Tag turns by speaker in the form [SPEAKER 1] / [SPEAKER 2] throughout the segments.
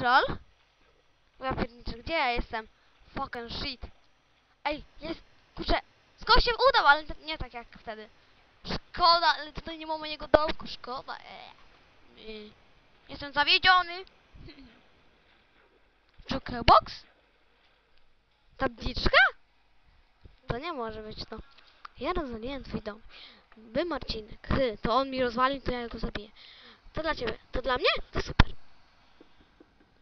[SPEAKER 1] troll? Ja pierniczę, gdzie ja jestem? Fucking shit. Ej, jest, kurczę, skąd się udał, ale nie tak jak wtedy. Szkoda, ale tutaj nie ma mojego domku, szkoda. Eee. Jestem zawiedziony. Jukebox? Tabliczka? To nie może być to. Ja rozwaliłem twój dom. Wy Marcinek. Hy, to on mi rozwalił, to ja go zabiję. To dla ciebie. To dla mnie? To super.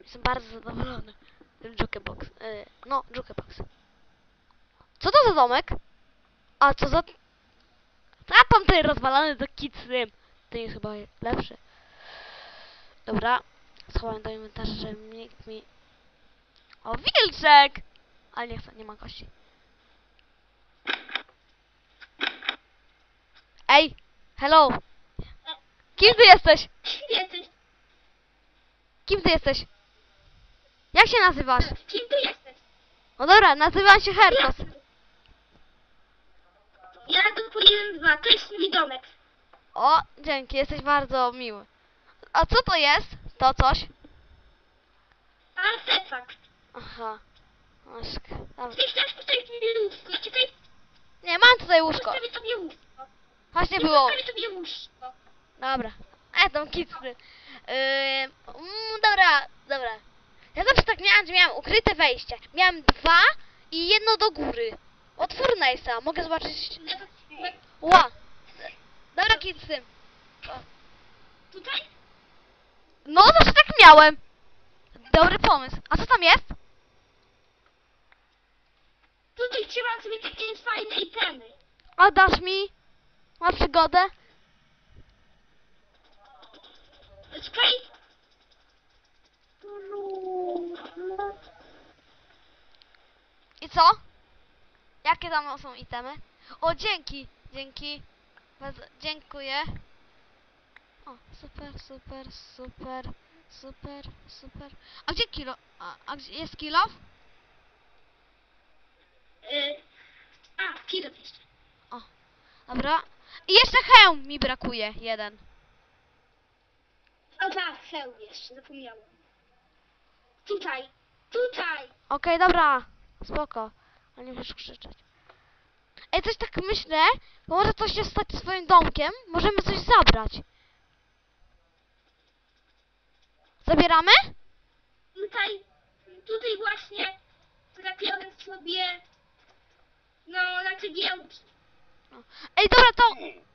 [SPEAKER 1] Jestem bardzo zadowolony. Tym Jukebox. Yy, no, Jukebox. Co to za domek? A co za... A tam ten rozwalony do kicym. Ten jest chyba lepszy. Dobra. Schowałem do inwentarza, żeby nikt mi... O, wilczek! Ale nie chcę, nie ma kości. Ej! Hello! Kim ty jesteś?
[SPEAKER 2] Jesteś.
[SPEAKER 1] Kim ty jesteś? Jak się nazywasz?
[SPEAKER 2] Kim ty jesteś?
[SPEAKER 1] No dobra, nazywam się Herkos.
[SPEAKER 2] Ja tu pojedę dwa, to jest mój domek.
[SPEAKER 1] O, dzięki, jesteś bardzo miły. A co to jest? To coś?
[SPEAKER 2] Artefakt.
[SPEAKER 1] Aha. Dobra.
[SPEAKER 2] Ty chcesz postawić mi łóżko? Czekaj,
[SPEAKER 1] Nie, mam tutaj łóżko.
[SPEAKER 2] postawię tobie łóżko.
[SPEAKER 1] Właśnie było.
[SPEAKER 2] Postawię tobie łóżko.
[SPEAKER 1] Dobra. E, tam kicny. Yy, mm, dobra, dobra. Ja zawsze tak miałam, że miałam ukryte wejście. Miałam dwa i jedno do góry. Od Furnace'a. Mogę zobaczyć... Ła. Dobra, kidsy.
[SPEAKER 2] Tutaj?
[SPEAKER 1] No, zawsze tak miałem. Dobry pomysł. A co tam jest?
[SPEAKER 2] Tutaj trzymam sobie takie fajne itemy.
[SPEAKER 1] A dasz mi na przygodę?
[SPEAKER 2] Czekaj.
[SPEAKER 1] I co? Jakie tam są itemy? O, dzięki, dzięki. Bardzo, dziękuję. O, super, super, super, super, super. A gdzie kilo? A, a gdzie jest kilo?
[SPEAKER 2] Y, A, kilo jeszcze.
[SPEAKER 1] Dobra. I jeszcze hełm mi brakuje, jeden.
[SPEAKER 2] O tak, hełm jeszcze, zapomniałem. Tutaj, tutaj.
[SPEAKER 1] Okej, dobra. Spoko. Ale nie musisz krzyczeć. Ej, coś tak myślę, bo może coś się stać z swoim domkiem. Możemy coś zabrać. Zabieramy?
[SPEAKER 2] Tutaj, tutaj właśnie trafiłem sobie no, na cegiełki.
[SPEAKER 1] Ej, dobra, to...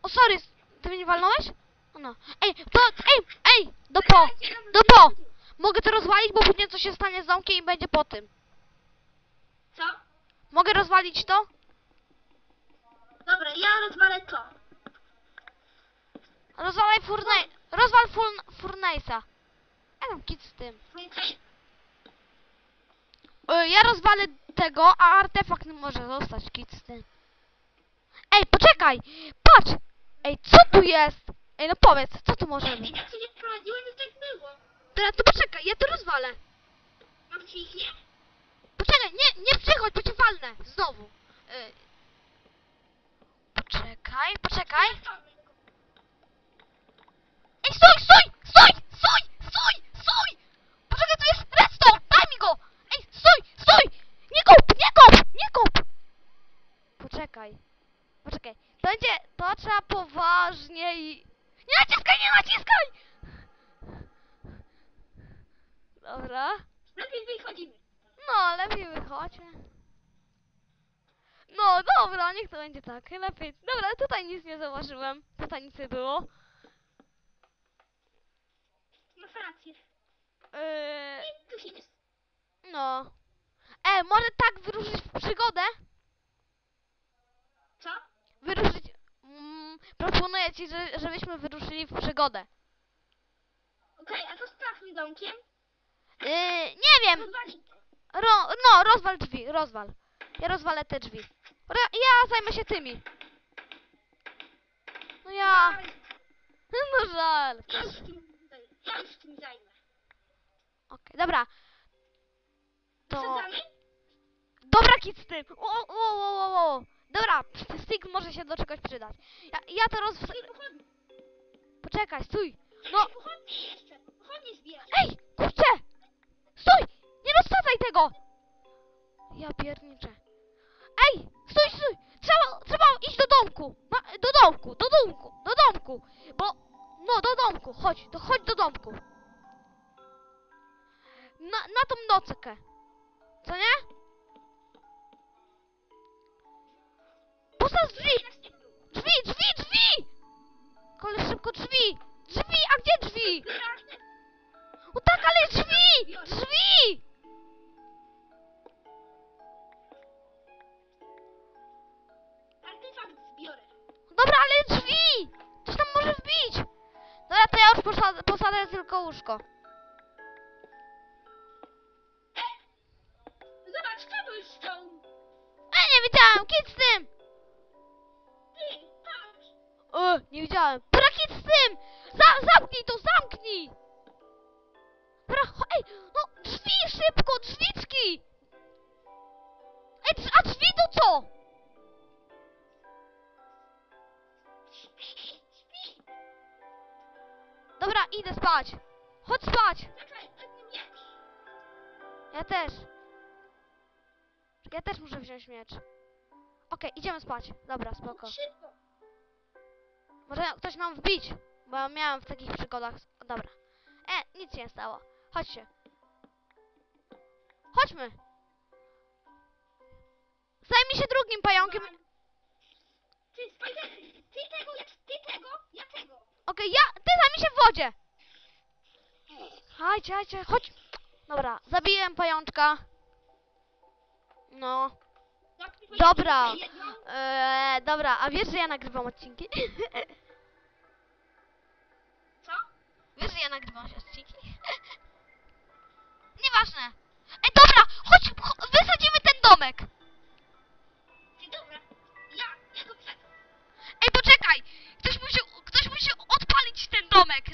[SPEAKER 1] O, sorry, ty mnie walnąłeś? O, no. Ej, to... Ej, ej, do po, do po. Mogę to rozwalić, bo później coś się stanie z domkiem i będzie po tym.
[SPEAKER 2] Co?
[SPEAKER 1] Mogę rozwalić to?
[SPEAKER 2] Dobra, ja rozwalę to.
[SPEAKER 1] Rozwalaj furnej... Rozwal furn... furnace'a. Ja tam kit z tym. Y, Ja rozwalę tego, a artefakt może zostać kit z tym. Ej, poczekaj! Patrz! Ej, co tu jest? Ej, no powiedz, co tu może być?
[SPEAKER 2] Jak się nie wprowadziłem, to tak było.
[SPEAKER 1] Teraz to poczekaj, ja to rozwalę.
[SPEAKER 2] Mam ci ich nie?
[SPEAKER 1] Poczekaj, nie, nie przychodź, bo cię walnę. Znowu. Y... Poczekaj, poczekaj. Ej, stój, stój, stój, stój, stój, stój! Poczekaj, tu jest redstone, daj mi go! Ej, stój, stój! Nie kop, nie kop, nie kop! Poczekaj, poczekaj. To będzie, to trzeba poważnie i... Nie naciskaj, nie naciskaj! Dobra.
[SPEAKER 2] Lepiej wychodzimy.
[SPEAKER 1] No, lepiej wychodźmy. No, dobra, niech to będzie tak. Lepiej. Dobra, tutaj nic nie zauważyłem. Tutaj nic nie było.
[SPEAKER 2] Masz rację.
[SPEAKER 1] Yy,
[SPEAKER 2] I tu się nie...
[SPEAKER 1] no. E, może tak wyruszyć w przygodę?
[SPEAKER 2] Co?
[SPEAKER 1] Wyruszyć... Mm, proponuję ci, że, żebyśmy wyruszyli w przygodę.
[SPEAKER 2] Okej, a to sprawdźmy domkiem.
[SPEAKER 1] Yy, nie wiem. Ro, no, rozwal drzwi, rozwal. Ja rozwalę te drzwi. Ro, ja zajmę się tymi. No ja... No żal.
[SPEAKER 2] Ja już tym, ja tym zajmę.
[SPEAKER 1] Okej, dobra. To... Dobra, kit z tym! O, o, o, o, o. Dobra, stick może się do czegoś przydać. Ja, ja to roz... Poczekaj, stój! No,
[SPEAKER 2] Ej, pochodnie zbierz.
[SPEAKER 1] ej, kurczę! tego! Ja pierniczę. Ej! Stój, stój! Trzeba, trzeba iść do domku! Ma, do domku, do domku, do domku! Bo, no, do domku, chodź, to chodź do domku. Na, na tą nockę. Co nie? Ale drzwi! Coś tam może wbić! Dobra, to ja już posadzę, posadzę tylko łóżko.
[SPEAKER 2] Zobacz, cobblestone.
[SPEAKER 1] Ej, nie widziałem! Kit z tym!
[SPEAKER 2] Ty, patrz.
[SPEAKER 1] O, nie widziałem. Dobra, kit z tym! Za, zamknij to, zamknij! Dobra, cho- ej, no drzwi szybko, drzwiczki! Ej, drz- a drzwi to co? Dobra, idę spać. Chodź spać. Ja też. Ja też muszę wziąć miecz. Okej, idziemy spać. Dobra, spoko. Może ktoś nam wbić, bo ja miałem w takich przygodach. Dobra. E, nic się nie stało. Chodźcie. Chodźmy. Zajmij się drugim pająkiem.
[SPEAKER 2] Ty, ty tego, ja tego.
[SPEAKER 1] Okej, ja, ty zajmij się w wodzie. Chodźcie, chodźcie, chodź. Dobra, zabiłem pajączka. No. Dobra. Eee, dobra, a wiesz, że ja nagrywam odcinki?
[SPEAKER 2] Co?
[SPEAKER 1] Wiesz, że ja nagrywam się odcinki? Nieważne. Ej, dobra, chodź, cho- wysadzimy ten domek.
[SPEAKER 2] Ty, dobra. Ja, ja go.
[SPEAKER 1] Ej, poczekaj! Ktoś musi, ktoś musi odpalić ten domek,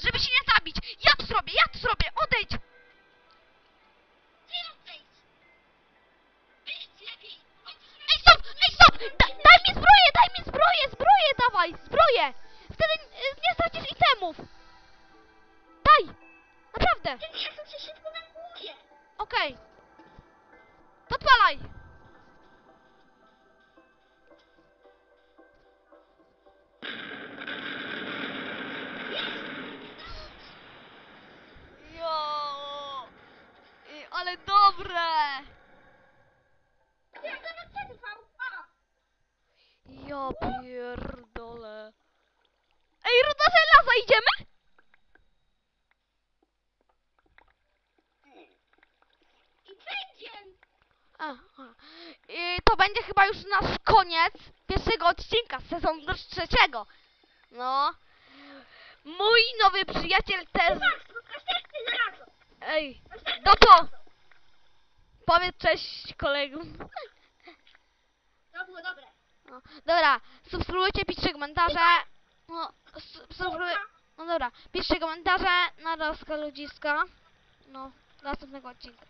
[SPEAKER 1] Naprawdę,
[SPEAKER 2] Ten miecz się szybko nakłuje.
[SPEAKER 1] okej. Podpalaj! Jo! Ale dobre!
[SPEAKER 2] Ja.
[SPEAKER 1] Ja pierdolę. Ej, ruda żelaza, idziemy?
[SPEAKER 2] I będzie.
[SPEAKER 1] I to będzie chyba już nasz koniec pierwszego odcinka z sezonu trzeciego. No. Mój nowy przyjaciel też... Ej, no
[SPEAKER 2] żelazo.
[SPEAKER 1] Powiedz cześć kolegom.
[SPEAKER 2] To było dobre.
[SPEAKER 1] No, dobra, subskrybujcie, piszcie komentarze. No, subskrybuj... No dobra, piszcie komentarze na rozka ludziska. No, następnego odcinka.